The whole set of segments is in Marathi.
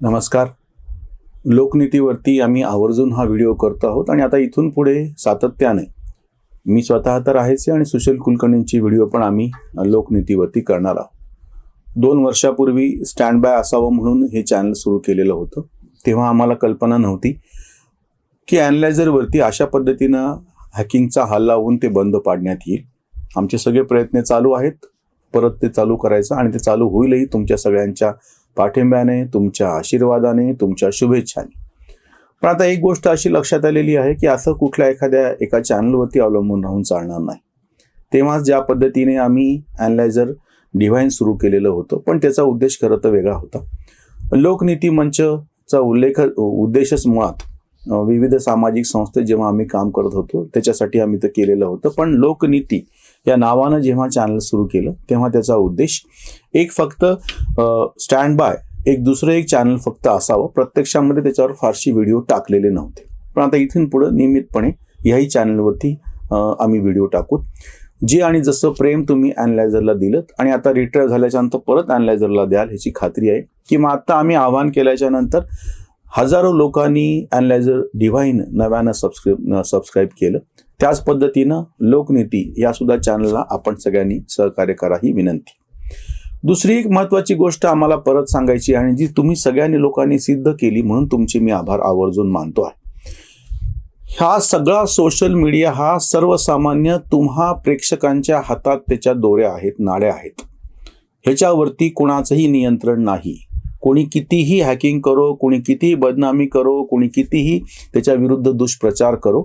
नमस्कार. लोकनीतीवरती आम्ही आवर्जून हा व्हिडिओ करतो आहोत आणि आता इथून पुढे सातत्याने मी स्वतः तर आहेच आणि सुशील कुलकर्णींची व्हिडिओ पण आम्ही लोकनीतीवरती करणार आहोत. दोन वर्षापूर्वी स्टँड बाय असावं म्हणून हे चॅनल सुरू केलेलं होतं. तेव्हा आम्हाला कल्पना नव्हती की ॲनलायझरवरती अशा पद्धतीनं हॅकिंगचा हल्ला होऊन ते बंद पाडण्यात येईल. आमचे सगळे प्रयत्न चालू आहेत. परत ते चालू करायचं आणि ते चालू होईलही तुमच्या सगळ्यांच्या पाठिंब्याने तुमच्या आशीर्वादाने तुमच्या शुभेच्छाने. पण आता एक गोष्ट अशी लक्षात आलेली आहे की असं कुठल्या एखाद्या एका चॅनलवरती अवलंबून राहून चालणार नाही. तेव्हाच ज्या पद्धतीने आम्ही अॅनलायझर डिव्हाइन सुरू केलेलं होतं पण त्याचा उद्देश खरं तर वेगळा होता. लोकनीती मंचचा उल्लेख उद्देशच मुळात विविध सामाजिक संस्थेत जेव्हा आम्ही काम करत होतो त्याच्यासाठी आम्ही ते केलेलं होतं पण लोकनीती या नावानं जेव्हा चॅनल सुरू केलं तेव्हा त्याचा उद्देश एक फक्त स्टँड बाय एक दुसरं एक चॅनल फक्त असावं. प्रत्यक्षामध्ये त्याच्यावर फारशी व्हिडिओ टाकलेले नव्हते. पण आता इथून पुढं नियमितपणे याही चॅनलवरती आम्ही व्हिडिओ टाकू. जे आणि जसं प्रेम तुम्ही अॅनलायझरला दिलं आणि आता रिटायर झाल्याच्यानंतर परत अॅनलायझरला द्याल ह्याची खात्री आहे की मग आता आम्ही आवाहन केल्याच्यानंतर हजारो लोकांनी अॅनलायझर डिव्हाइन नव्यानं सबस्क्रिब सबस्क्राईब केलं. त्याच पद्धतीनं लोकनीती या सुद्धा चॅनलला आपण सगळ्यांनी सहकार्य करा ही विनंती. दुसरी एक महत्वाची गोष्ट आम्हाला परत सांगायची आणि जी तुम्ही सगळ्यांनी लोकांनी सिद्ध केली म्हणून तुमचे मी आभार आवर्जून मानतो आहे. हा सगळा सोशल मीडिया हा सर्वसामान्य तुम्हा प्रेक्षकांच्या हातात त्याच्या दोऱ्या आहेत नाड्या आहेत. ह्याच्यावरती कुणाचंही नियंत्रण नाही. कोणी कितीही हॅकिंग करो कोणी कितीही बदनामी करो कोणी कितीही त्याच्या विरुद्ध दुष्प्रचार करो.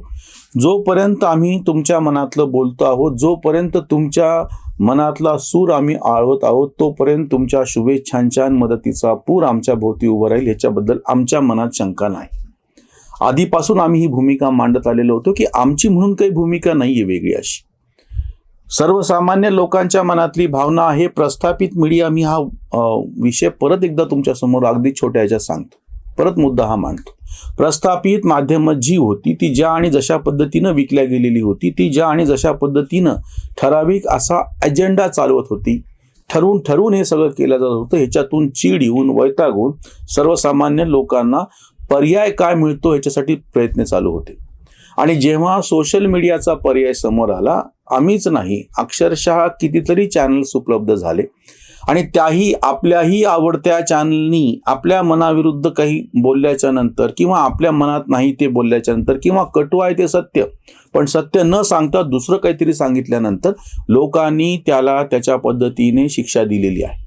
जोपर्यंत आम्ही तुमच्या मनातलं बोलतो आहोत जोपर्यंत तुमच्या मनातला सूर आम्ही आळवत आहोत तोपर्यंत तुमच्या शुभेच्छांच्या मदतीचा पूर आमच्या भोवती उभं राहील याच्याबद्दल आमच्या मनात शंका नाही. आधीपासून आम्ही ही भूमिका मांडत आलेलो होतो की आमची म्हणून काही भूमिका नाहीये वेगळी अशी. सर्वसामान्य लोकांच्या मनातली भावना आहे प्रस्थापित मीडिया मी हा विषय परत एकदा तुमच्यासमोर अगदी छोट्या ह्याच्यात सांगतो. परत मुद्दा हा मांडतो. प्रस्थापित माध्यमं जी होती ती ज्या आणि जशा पद्धतीनं विकल्या गेलेली होती ती ज्या आणि जशा पद्धतीनं ठराविक असा अजेंडा चालवत होती ठरवून ठरवून हे सगळं केलं जात होतं. ह्याच्यातून चीड येऊन वैताग होऊन सर्वसामान्य लोकांना पर्याय काय मिळतो ह्याच्यासाठी प्रयत्न चालू होते. आणि जेव्हा सोशल मीडियाचा पर्याय समोर आला आम्हीच नाही अक्षरशः कितीतरी चॅनल्स उपलब्ध झाले. आणि त्याही आपल्याही आवडत्या चॅनलनी आपल्या मनाविरुद्ध काही बोलल्याच्या नंतर किंवा आपल्या मनात नाही ते बोलल्याच्या नंतर किंवा कटू आहे ते सत्य पण सत्य न सांगता दुसरं काहीतरी सांगितल्यानंतर लोकांनी त्याला त्याच्या पद्धतीने शिक्षा दिलेली आहे.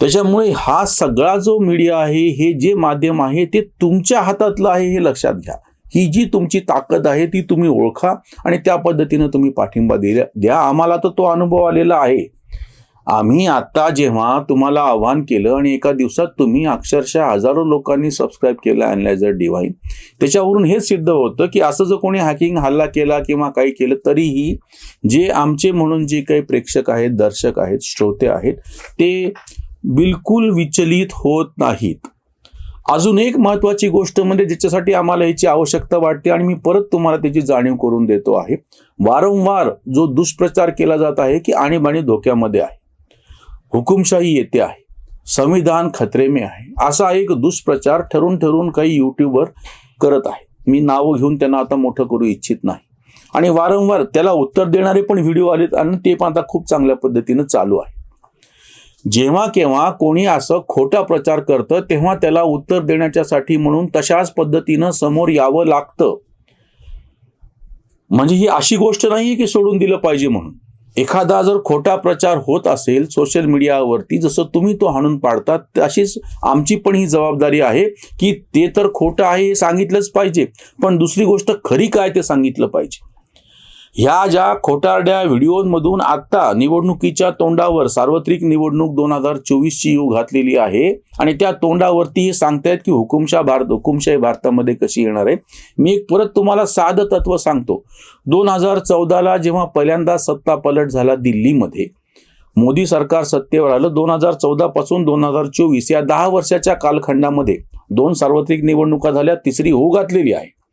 त्याच्यामुळे हा सगळा जो मीडिया आहे हे जे माध्यम आहे ते तुमच्या हातातलं आहे हे लक्षात घ्या. ही जी तुमची ताकद आहे ती तुम्ही ओळखा आणि त्या पद्धतीनं तुम्ही पाठिंबा दिल्या द्या. आम्हाला तर तो अनुभव आलेला आहे. आम्ही आता जेव्हा तुम्हाला आव्हान केलं आणि एका दिवसात तुम्ही अक्षरशः हजारो लोकांनी सबस्क्राईब केलं अनलायझर डिवाईन त्याच्यावरून हेच सिद्ध होतं की असं जर कोणी हॅकिंग हल्ला केला किंवा काही केलं तरीही जे आमचे म्हणून जे काही प्रेक्षक आहेत दर्शक आहेत श्रोते आहेत ते बिलकुल विचलित होत नाहीत. अजून एक महत्वाची गोष्ट म्हणजे ज्याच्यासाठी आम्हाला याची आवश्यकता वाटते आणि मी परत तुम्हाला त्याची जाणीव करून देतो आहे. वारंवार जो दुष्प्रचार केला जात आहे की आणीबाणी धोक्यामध्ये आहे. हुकुमशाही येते आहे. संविधान खतरेमे आहे. असा एक दुष्प्रचार ठरून ठरून काही यूट्यूबवर करत आहे. मी नावं घेऊन त्यांना आता मोठं करू इच्छित नाही. आणि वारंवार त्याला उत्तर देणारे पण व्हिडिओ आलेत आणि ते पण आता खूप चांगल्या पद्धतीनं चालू आहे. जेव्हा केव्हा कोणी असं खोटा प्रचार करतं तेव्हा त्याला उत्तर देण्याच्यासाठी म्हणून तशाच पद्धतीनं समोर यावं लागतं. म्हणजे ही अशी गोष्ट नाहीये की सोडून दिलं पाहिजे म्हणून. एखादा जर खोटा प्रचार होत असेल सोशल मीडियावरती जसं तुम्ही तो हाणून पाडतात तशीच आमची पण ही जबाबदारी आहे की ते तर खोटं आहे हे सांगितलंच पाहिजे. पण दुसरी गोष्ट खरी काय ते सांगितलं पाहिजे. ह्या ज्या खोटारड्या व्हिडिओमधून आता निवडणुकीच्या तोंडावर सार्वत्रिक निवडणूक दोन हजार चोवीसची येऊ घातलेली आहे आणि त्या तोंडावरती हे सांगतायत की हुकुमशाह भारत हुकुमशाही भारतामध्ये कशी येणार आहे? मी एक परत तुम्हाला साधं तत्व सांगतो. दोन हजार चौदाला जेव्हा पहिल्यांदा सत्ता पलट झाला दिल्लीमध्ये मोदी सरकार सत्तेवर आलं दोन हजार चौदा पासून दोन हजार चोवीस या दहा वर्षाच्या कालखंडामध्ये दोन सार्वत्रिक निवडणुका झाल्या तिसरी होऊ घातलेली आहे.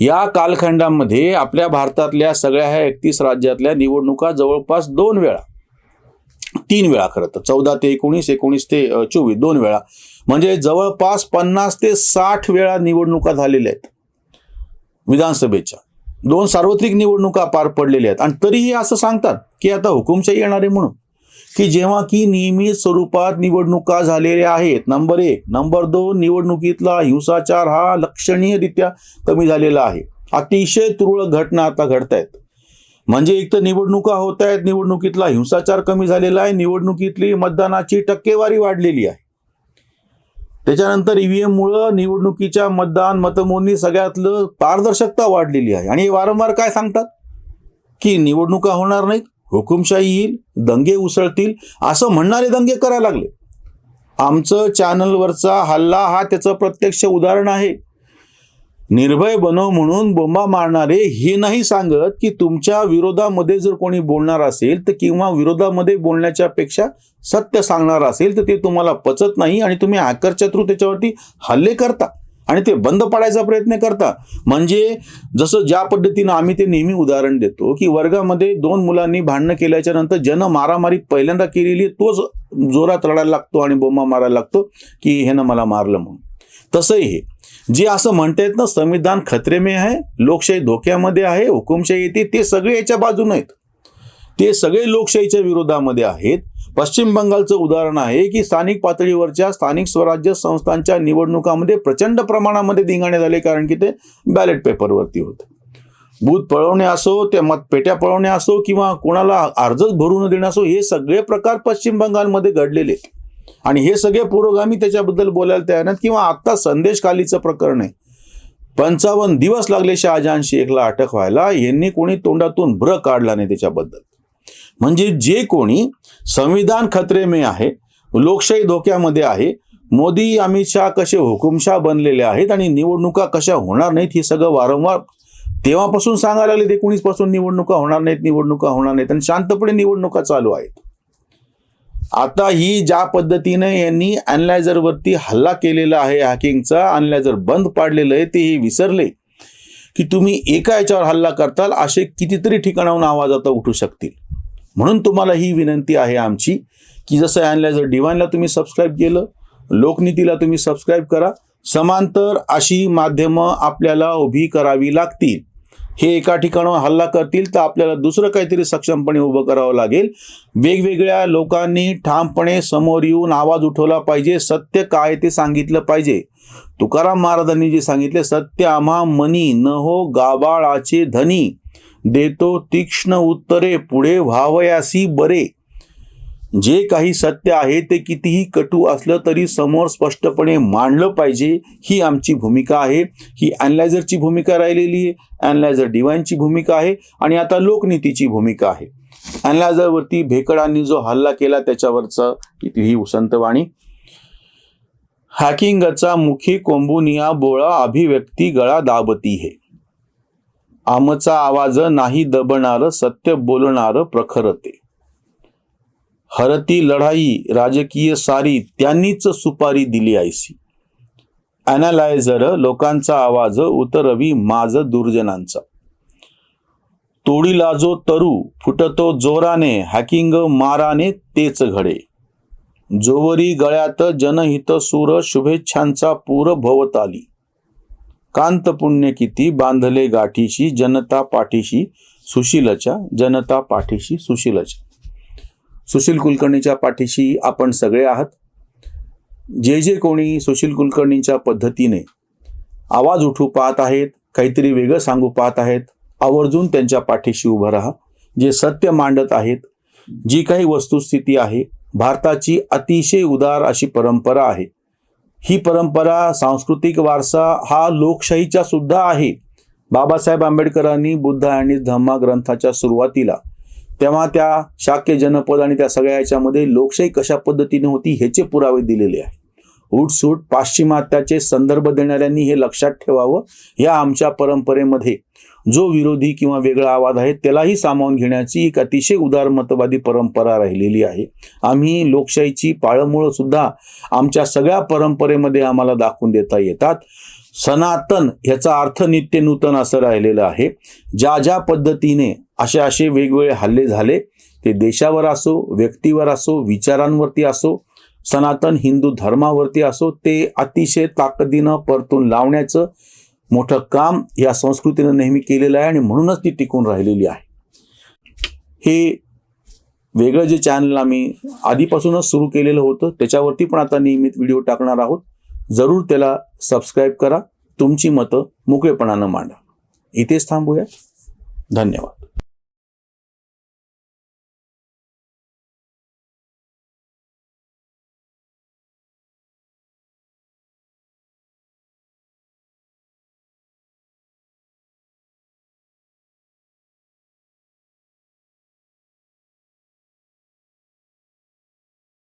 या कालखंडामध्ये आपल्या भारतातल्या सगळ्या ह्या एकतीस राज्यातल्या निवडणुका जवळपास दोन वेळा तीन वेळा खरं तर चौदा ते एकोणीस एकोणीस ते चोवीस दोन वेळा. म्हणजे जवळपास पन्नास ते साठ वेळा निवडणुका झालेल्या आहेत विधानसभेच्या. दोन सार्वत्रिक निवडणुका पार पडलेल्या आहेत. आणि तरीही असं सांगतात की आता हुकुमशाही येणार आहे म्हणून. की जेव्हा की नियमित स्वरूपात निवडणुका झालेल्या आहेत. नंबर एक नंबर दोन निवडणुकीतला हिंसाचार हा लक्षणीयरित्या कमी झालेला आहे. अतिशय तुरळक घटना आता घडत आहेत म्हणजे एक तर निवडणुका होत आहेत निवडणुकीतला हिंसाचार कमी झालेला आहे निवडणुकीतली मतदानाची टक्केवारी वाढलेली आहे. त्याच्यानंतर ईव्हीएम मुळे निवडणुकीच्या मतदान मतमोजणी सगळ्यातलं पारदर्शकता वाढलेली आहे. आणि हे वारंवार काय सांगतात? की निवडणुका होणार नाहीत हुकुमशाही येईल दंगे उसळतील असं म्हणणारे दंगे करायला लागले. आमचं चॅनलवरचा हल्ला हा त्याचं प्रत्यक्ष उदाहरण आहे. निर्भय बनव म्हणून बोंबा मारणारे हे नाही सांगत की तुमच्या विरोधामध्ये जर कोणी बोलणार असेल तर किंवा विरोधामध्ये बोलण्याच्या पेक्षा सत्य सांगणार असेल तर ते तुम्हाला पचत नाही आणि तुम्ही हॅकरच्या थ्रू त्याच्यावरती हल्ले करता. आणि ते बंद पाडायचा प्रयत्न करता म्हणजे जसं ज्या पद्धतीनं आम्ही ते नेहमी उदाहरण देतो की वर्गामध्ये दोन मुलांनी भांडणं केल्याच्यानंतर ज्यानं मारामारी पहिल्यांदा केलेली तोच जोरात रडायला लागतो आणि बोंबा मारायला लागतो की ह्यानं मला मारलं म्हणून. तसंही हे. जे असं म्हणतायत ना संविधान खतरे में आहे लोकशाही धोक्यामध्ये आहे हुकुमशाही येते ते सगळे याच्या बाजून आहेत. ते सगळे लोकशाहीच्या विरोधामध्ये आहेत. पश्चिम बंगालचं उदाहरण आहे की स्थानिक पातळीवरच्या स्थानिक स्वराज्य संस्थांच्या निवडणुकामध्ये प्रचंड प्रमाणामध्ये धिंगाणे झाले कारण की ते बॅलेट पेपरवरती होते. बूथ पळवणे असो त्या मतपेट्या पळवणे असो किंवा कोणाला अर्जच भरू न देणं असो हे सगळे प्रकार पश्चिम बंगालमध्ये घडलेले आहेत. आणि हे सगळे पुरोगामी त्याच्याबद्दल बोलायला तयार नाहीत किंवा आत्ता संदेशकालीचं प्रकरण आहे. पंचावन्न दिवस लागले शहाजहान शेखला अटक व्हायला यांनी कोणी तोंडातून भ्र काढला नाही त्याच्याबद्दल. म्हणजे जे कोणी संविधान खतरे में आहे लोकशाही धोक्यामध्ये आहे मोदी अमित शहा कसे हुकुमशाह बनलेले आहेत आणि निवडणुका कशा होणार नाहीत हे सगळं वारंवार तेव्हापासून सांगायला लागले एकोणीसपासून निवडणुका होणार नाहीत निवडणुका होणार नाहीत आणि शांतपणे निवडणुका चालू आहेत. आता ही ज्या पद्धतीने यांनी अनलायझरवरती वरती हल्ला केलेला आहे हॅकिंगचा अनलायझर बंद पाडलेलं आहे ते हे विसरले की तुम्ही एका याच्यावर हल्ला करताल असे कितीतरी ठिकाणाहून आवाज आता उठू शकतील. म्हणून तुम्हाला ही विनंती आहे आमची की जसं आणल्या जर डिवाईनला तुम्ही सबस्क्राईब केलं लोकनीतीला तुम्ही सबस्क्राईब करा समांतर अशी माध्यमं आपल्याला उभी करावी लागतील. हे एका ठिकाणावर हल्ला करतील तर आपल्याला दुसरं काहीतरी सक्षमपणे उभं करावं लागेल. वेगवेगळ्या लोकांनी ठामपणे समोर येऊन आवाज उठवला पाहिजे सत्य काय ते सांगितलं पाहिजे. तुकाराम महाराजांनी जे सांगितले सत्य आम्हा मनी न हो गाबाळाचे धनी. देतो तीक्ष्ण उत्तरे पुढे व्हावयासी बरे. जे काही सत्य आहे ते कितीही कटू असलं तरी समोर स्पष्टपणे मांडलं पाहिजे ही आमची भूमिका आहे. ही अॅनलायझरची भूमिका राहिलेली आहे अॅनलायझर डिवाईनची भूमिका आहे आणि आता लोकनीतीची भूमिका आहे. अॅनलायझरवरती भेकडांनी जो हल्ला केला त्याच्यावरचं ही उसंतवाणी हॅकिंगचा मुखी कोंबुनिया बोळा अभिव्यक्ती गळा दाबती हे. आमचा आवाज नाही दबणार सत्य बोलणार प्रखरते हरती लढाई राजकीय सारी त्यांनीच सुपारी दिली आयसी अनालायझर लोकांचा आवाज उतरवी माझ दुर्जनांचा. तोडीला जो तरू फुटतो जोराने हॅकिंग माराने तेच घडे. जोवरी गळ्यात जनहित सूर शुभेच्छांचा पूर भवताली कांत पुण्य किती बांधले गाठीशी जनता पाठीशी सुशीलच्या जनता पाठीशी सुशीलच्या. सुशील कुलकर्णीच्या पाठीशी आपण सगळे आहात. जे जे कोणी सुशील कुलकर्णींच्या पद्धतीने आवाज उठू पाहत आहेत काहीतरी वेगळं सांगू पाहत आहेत आवर्जून त्यांच्या पाठीशी उभं राहा. जे सत्य मांडत आहेत जी काही वस्तुस्थिती आहे भारताची अतिशय उदार अशी परंपरा आहे. ही परंपरा सांस्कृतिक वारसा हा लोकशाहीचा सुद्धा आहे. बाबासाहेब आंबेडकरांनी बुद्ध आणि धम्मा ग्रंथाच्या सुरुवातीला तेव्हा त्या शाक्य जनपद आणि त्या सगळ्या याच्यामध्ये लोकशाही कशा पद्धतीने होती ह्याचे पुरावे दिलेले आहे उठसूट पाश्चिमात्याचे संदर्भ देणाऱ्यांनी हे लक्षात ठेवावं. या आमच्या परंपरेमध्ये जो विरोधी किंवा वेगळा आवाज आहे त्यालाही सामावून घेण्याची एक अतिशय उदारमतवादी परंपरा राहिलेली आहे. आम्ही लोकशाहीची पाळंमुळं सुद्धा आमच्या सगळ्या परंपरेमध्ये आम्हाला दाखवून देता येतात. सनातन ह्याचा अर्थ नित्य नूतन असं राहिलेलं आहे. ज्या ज्या पद्धतीने असे असे वेगवेगळे हल्ले झाले ते देशावर असो व्यक्तीवर असो विचारांवरती असो सनातन हिंदू धर्मावरती असो ते अतिशय ताकदीनं परतून लावण्याचं मोठं काम या संस्कृतीनं नेहमी केलेलं आहे आणि म्हणूनच ती टिकून राहिलेली आहे. हे वेगळं जे चॅनल आम्ही आधीपासूनच सुरू केलेलं होतं त्याच्यावरती पण आता नियमित व्हिडिओ टाकणार आहोत. जरूर त्याला सबस्क्राईब करा. तुमची मतं मोकळेपणानं मांडा. इथेच थांबूया. धन्यवाद.